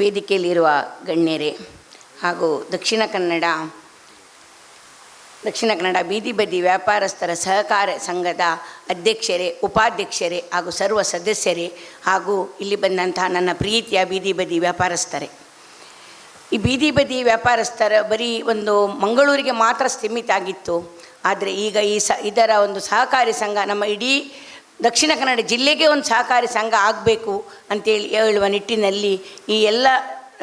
ವೇದಿಕೆಯಲ್ಲಿರುವ ಗಣ್ಯರೇ ಹಾಗೂ ದಕ್ಷಿಣ ಕನ್ನಡ ದಕ್ಷಿಣ ಕನ್ನಡ ಬೀದಿ ಬದಿ ವ್ಯಾಪಾರಸ್ಥರ ಸಹಕಾರ ಸಂಘದ ಅಧ್ಯಕ್ಷರೇ, ಉಪಾಧ್ಯಕ್ಷರೇ ಹಾಗೂ ಸರ್ವ ಸದಸ್ಯರೇ ಹಾಗೂ ಇಲ್ಲಿ ಬಂದಂತಹ ನನ್ನ ಪ್ರೀತಿಯ ಬೀದಿ ಬದಿ ವ್ಯಾಪಾರಸ್ಥರೇ. ಈ ಬೀದಿ ಬದಿ ವ್ಯಾಪಾರಸ್ಥರ ಬರೀ ಒಂದು ಮಂಗಳೂರಿಗೆ ಮಾತ್ರ ಸ್ಥಿಮಿತ ಆಗಿತ್ತು. ಆದರೆ ಈಗ ಈ ಸ, ಇದರ ಒಂದು ಸಹಕಾರಿ ಸಂಘ ನಮ್ಮ ಇಡೀ ದಕ್ಷಿಣ ಕನ್ನಡ ಜಿಲ್ಲೆಗೆ ಒಂದು ಸಹಕಾರಿ ಸಂಘ ಆಗಬೇಕು ಅಂತೇಳಿ ಹೇಳುವ ನಿಟ್ಟಿನಲ್ಲಿ ಈ ಎಲ್ಲ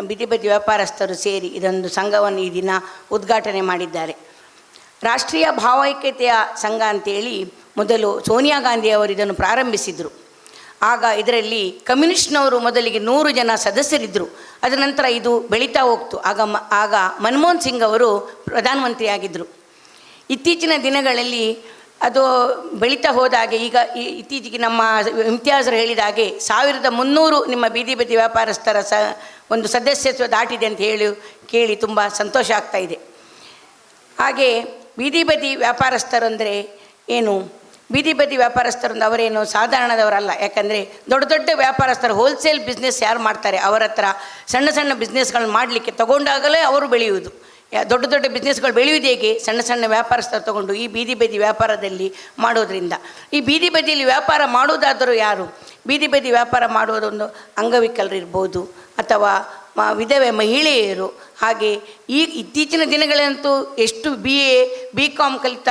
ಬಿದಿ ಬದಿ ವ್ಯಾಪಾರಸ್ಥರು ಸೇರಿ ಇದೊಂದು ಸಂಘವನ್ನು ಈ ದಿನ ಉದ್ಘಾಟನೆ ಮಾಡಿದ್ದಾರೆ. ರಾಷ್ಟ್ರೀಯ ಭಾವೈಕ್ಯತೆಯ ಸಂಘ ಅಂತೇಳಿ ಮೊದಲು ಸೋನಿಯಾ ಗಾಂಧಿ ಅವರು ಇದನ್ನು ಪ್ರಾರಂಭಿಸಿದರು. ಆಗ ಇದರಲ್ಲಿ ಕಮ್ಯುನಿಸ್ಟ್ನವರು ಮೊದಲಿಗೆ ನೂರು ಜನ ಸದಸ್ಯರಿದ್ದರು ಅದರ ನಂತರ ಇದು ಬೆಳೀತಾ ಹೋಗ್ತು. ಆಗ ಮ, ಆಗ ಮನಮೋಹನ್ ಸಿಂಗ್ ಅವರು ಪ್ರಧಾನಮಂತ್ರಿಯಾಗಿದ್ದರು ಇತ್ತೀಚಿನ ದಿನಗಳಲ್ಲಿ ಅದು ಬೆಳೀತಾ ಹೋದಾಗೆ ಈಗ ಇತ್ತೀಚೆಗೆ ನಮ್ಮ ಇಮ್ತಿಯಾಜರು ಹೇಳಿದ ಹಾಗೆ ಸಾವಿರದ ಮುನ್ನೂರು ನಿಮ್ಮ ಬೀದಿ ಬದಿ ವ್ಯಾಪಾರಸ್ಥರ ಸ ಒಂದು ಸದಸ್ಯತ್ವ ದಾಟಿದೆ ಅಂತ ಹೇಳಿ ಕೇಳಿ ತುಂಬ ಸಂತೋಷ ಆಗ್ತಾ ಇದೆ. ಹಾಗೆ ಬೀದಿ ಬದಿ ವ್ಯಾಪಾರಸ್ಥರು ಅಂದರೆ ಏನು? ಬೀದಿ ಬದಿ ವ್ಯಾಪಾರಸ್ಥರು ಅಂದ್ರೆ ಅವರೇನು ಸಾಧಾರಣದವರಲ್ಲ. ಯಾಕಂದರೆ ದೊಡ್ಡ ದೊಡ್ಡ ವ್ಯಾಪಾರಸ್ಥರು ಹೋಲ್ಸೇಲ್ ಬಿಸ್ನೆಸ್ ಯಾರು ಮಾಡ್ತಾರೆ? ಅವರ ಹತ್ರ ಸಣ್ಣ ಸಣ್ಣ ಬಿಸ್ನೆಸ್ಗಳನ್ನ ಮಾಡಲಿಕ್ಕೆ ತಗೊಂಡಾಗಲೇ ಅವರು ಬೆಳೆಯುವುದು. ದೊಡ್ಡ ದೊಡ್ಡ ಬಿಸ್ನೆಸ್ಗಳು ಬೆಳೆಯುವುದು ಹೇಗೆ ಸಣ್ಣ ಸಣ್ಣ ವ್ಯಾಪಾರಸ್ಥರು ತಗೊಂಡು ಈ ಬೀದಿ ಬದಿ ವ್ಯಾಪಾರದಲ್ಲಿ ಮಾಡೋದ್ರಿಂದ ಈ ಬೀದಿ ಬದಿಯಲ್ಲಿ ವ್ಯಾಪಾರ ಮಾಡುವುದಾದರೂ ಯಾರು? ಬೀದಿ ಬದಿ ವ್ಯಾಪಾರ ಮಾಡುವುದೊಂದು ಅಂಗವಿಕಲರಿರ್ಬೋದು ಅಥವಾ ವಿಧವೆ ಮಹಿಳೆಯರು. ಹಾಗೆ ಈ ಇತ್ತೀಚಿನ ದಿನಗಳಂತೂ ಎಷ್ಟು ಬಿ ಎ ಬಿ ಕಾಮ್ ಕಲಿತ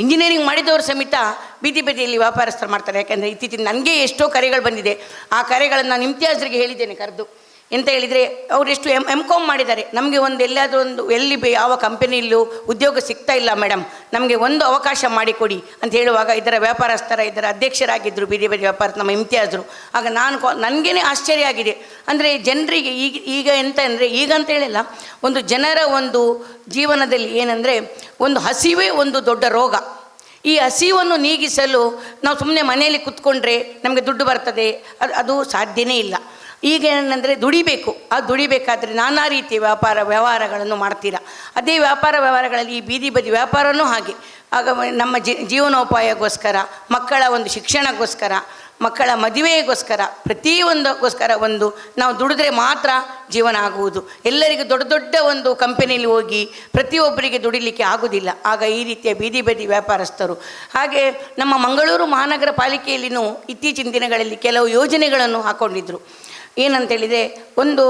ಇಂಜಿನಿಯರಿಂಗ್ ಮಾಡಿದವರು ಸಮೇತ ಬೀದಿ ಬದಿಯಲ್ಲಿ ವ್ಯಾಪಾರಸ್ಥರು ಮಾಡ್ತಾರೆ. ಯಾಕೆಂದರೆ ಇತ್ತೀಚಿನ ನನಗೆ ಎಷ್ಟೋ ಕರೆಗಳು ಬಂದಿದೆ. ಆ ಕರೆಗಳನ್ನು ನಾನು ಇಮ್ತಿಯಾಜ್ರಿಗೆ ಹೇಳಿದ್ದೇನೆ ಕರೆದು. ಎಂತ ಹೇಳಿದರೆ ಅವರೆಷ್ಟು ಎಂ ಎಂ ಕಾಮ್ ಮಾಡಿದ್ದಾರೆ. ನಮಗೆ ಒಂದು ಎಲ್ಲಾದರೂ ಒಂದು ಎಲ್ಲಿ ಬೇ, ಯಾವ ಕಂಪನಿಯಲ್ಲೂ ಉದ್ಯೋಗ ಸಿಗ್ತಾ ಇಲ್ಲ ಮೇಡಮ್ ನಮಗೆ ಒಂದು ಅವಕಾಶ ಮಾಡಿಕೊಡಿ ಅಂತ ಹೇಳುವಾಗ ಇದರ ವ್ಯಾಪಾರಸ್ಥರ, ಇದರ ಅಧ್ಯಕ್ಷರಾಗಿದ್ದರು ಬೇರೆ ಬೇರೆ ವ್ಯಾಪಾರ ನಮ್ಮ ಇಮ್ತಿಯಾಜರು. ಆಗ ನಾನು ನನಗೇ ಆಶ್ಚರ್ಯ ಆಗಿದೆ. ಅಂದರೆ ಜನರಿಗೆ ಈಗ ಈಗ ಎಂತ ಅಂದರೆ, ಈಗ ಅಂತ ಹೇಳಿಲ್ಲ, ಒಂದು ಜನರ ಒಂದು ಜೀವನದಲ್ಲಿ ಏನಂದರೆ, ಒಂದು ಹಸಿವೇ ಒಂದು ದೊಡ್ಡ ರೋಗ. ಈ ಹಸಿವನ್ನು ನೀಗಿಸಲು ನಾವು ಸುಮ್ಮನೆ ಮನೆಯಲ್ಲಿ ಕುತ್ಕೊಂಡ್ರೆ ನಮಗೆ ದುಡ್ಡು ಬರ್ತದೆ, ಅದು ಅದು ಸಾಧ್ಯವೇ ಇಲ್ಲ. ಈಗ ಏನಂದರೆ ದುಡಿಬೇಕು. ಆ ದುಡಿಬೇಕಾದ್ರೆ ನಾನಾ ರೀತಿಯ ವ್ಯಾಪಾರ ವ್ಯವಹಾರಗಳನ್ನು ಮಾಡ್ತೀರಾ. ಅದೇ ವ್ಯಾಪಾರ ವ್ಯವಹಾರಗಳಲ್ಲಿ ಈ ಬೀದಿ ಬದಿ ವ್ಯಾಪಾರವೂ ಹಾಗೆ. ಆಗ ನಮ್ಮ ಜೀವನೋಪಾಯಕ್ಕೋಸ್ಕರ, ಮಕ್ಕಳ ಒಂದು ಶಿಕ್ಷಣಕ್ಕೋಸ್ಕರ, ಮಕ್ಕಳ ಮದುವೆಗೋಸ್ಕರ, ಪ್ರತಿಯೊಂದಕ್ಕೋಸ್ಕರ ಒಂದು ನಾವು ದುಡಿದ್ರೆ ಮಾತ್ರ ಜೀವನ ಆಗುವುದು. ಎಲ್ಲರಿಗೂ ದೊಡ್ಡ ದೊಡ್ಡ ಒಂದು ಕಂಪನಿಯಲ್ಲಿ ಹೋಗಿ ಪ್ರತಿಯೊಬ್ಬರಿಗೆ ದುಡಿಲಿಕ್ಕೆ ಆಗುವುದಿಲ್ಲ. ಆಗ ಈ ರೀತಿಯ ಬೀದಿ ಬದಿ ವ್ಯಾಪಾರಸ್ಥರು. ಹಾಗೆ ನಮ್ಮ ಮಂಗಳೂರು ಮಹಾನಗರ ಪಾಲಿಕೆಯಲ್ಲಿನೂ ಇತ್ತೀಚಿನ ದಿನಗಳಲ್ಲಿ ಕೆಲವು ಯೋಜನೆಗಳನ್ನು ಹಾಕ್ಕೊಂಡಿದ್ರು ಏನಂತೇಳಿದರೆ ಒಂದು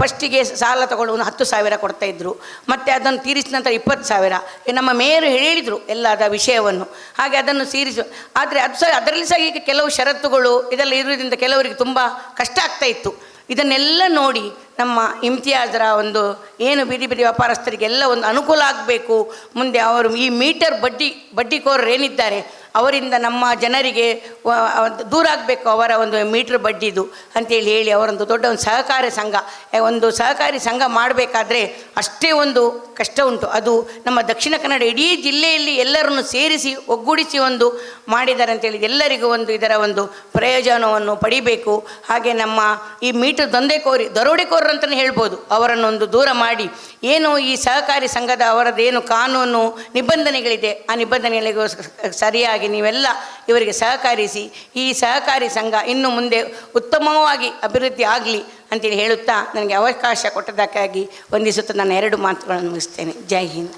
ಫಸ್ಟಿಗೆ ಸಾಲ ತಗೊಂಡು ಒಂದು ಹತ್ತು ಸಾವಿರ ಕೊಡ್ತಾಯಿದ್ರು ಮತ್ತು ಅದನ್ನು ತೀರಿಸಿದ ನಂತರ ಇಪ್ಪತ್ತು ಸಾವಿರ. ನಮ್ಮ ಮೇಯರ್ ಹೇಳಿದರು ಎಲ್ಲದ ವಿಷಯವನ್ನು. ಹಾಗೆ ಅದನ್ನು ಸೀರಿಸು ಆದರೆ ಅದು ಸಹ, ಅದರಲ್ಲಿ ಸಹ ಈಗ ಕೆಲವು ಷರತ್ತುಗಳು ಇದೆಲ್ಲ ಇರುವುದರಿಂದ ಕೆಲವರಿಗೆ ತುಂಬ ಕಷ್ಟ ಆಗ್ತಾ ಇತ್ತು. ಇದನ್ನೆಲ್ಲ ನೋಡಿ ನಮ್ಮ ಇಮ್ತಿಯಾಜರ ಒಂದು ಏನು ಬೀದಿ ಬೀದಿ ವ್ಯಾಪಾರಸ್ಥರಿಗೆಲ್ಲ ಒಂದು ಅನುಕೂಲ ಆಗಬೇಕು. ಮುಂದೆ ಅವರು ಈ ಮೀಟರ್ ಬಡ್ಡಿ, ಬಡ್ಡಿಕೋರರು ಏನಿದ್ದಾರೆ, ಅವರಿಂದ ನಮ್ಮ ಜನರಿಗೆ ದೂರ ಆಗಬೇಕು ಅವರ ಒಂದು ಮೀಟ್ರ್ ಬಡ್ಡಿದು ಅಂತೇಳಿ ಹೇಳಿ ಅವರೊಂದು ದೊಡ್ಡ ಒಂದು ಸಹಕಾರಿ ಸಂಘ. ಒಂದು ಸಹಕಾರಿ ಸಂಘ ಮಾಡಬೇಕಾದ್ರೆ ಅಷ್ಟೇ ಒಂದು ಕಷ್ಟ ಉಂಟು. ಅದು ನಮ್ಮ ದಕ್ಷಿಣ ಕನ್ನಡ ಇಡೀ ಜಿಲ್ಲೆಯಲ್ಲಿ ಎಲ್ಲರನ್ನು ಸೇರಿಸಿ, ಒಗ್ಗೂಡಿಸಿ ಒಂದು ಮಾಡಿದ್ದಾರೆ ಅಂತೇಳಿ ಎಲ್ಲರಿಗೂ ಒಂದು ಇದರ ಒಂದು ಪ್ರಯೋಜನವನ್ನು ಪಡಿಬೇಕು. ಹಾಗೆ ನಮ್ಮ ಈ ಮೀಟರ್ ದಂಧೆಕೋರಿ ದರೋಡೆಕೋರರು ಅಂತಲೇ ಹೇಳ್ಬೋದು ಅವರನ್ನು ಒಂದು ದೂರ ಮಾಡಿ, ಏನು ಈ ಸಹಕಾರಿ ಸಂಘದ ಅವರದ್ದೇನು ಕಾನೂನು ನಿಬಂಧನೆಗಳಿದೆ, ಆ ನಿಬಂಧನೆಗಳಿಗೂ ಸರಿಯಾಗಿ ನೀವೆಲ್ಲ ಇವರಿಗೆ ಸಹಕರಿಸಿ, ಈ ಸಹಕಾರಿ ಸಂಘ ಇನ್ನು ಮುಂದೆ ಉತ್ತಮವಾಗಿ ಅಭಿವೃದ್ಧಿ ಆಗಲಿ ಅಂತೇಳಿ ಹೇಳುತ್ತಾ ನನಗೆ ಅವಕಾಶ ಕೊಟ್ಟದಕ್ಕಾಗಿ ವಂದಿಸುತ್ತಾ ನಾನು ಎರಡು ಮಾತುಗಳನ್ನು ಮುಗಿಸ್ತೇನೆ. ಜೈ ಹಿಂದ್.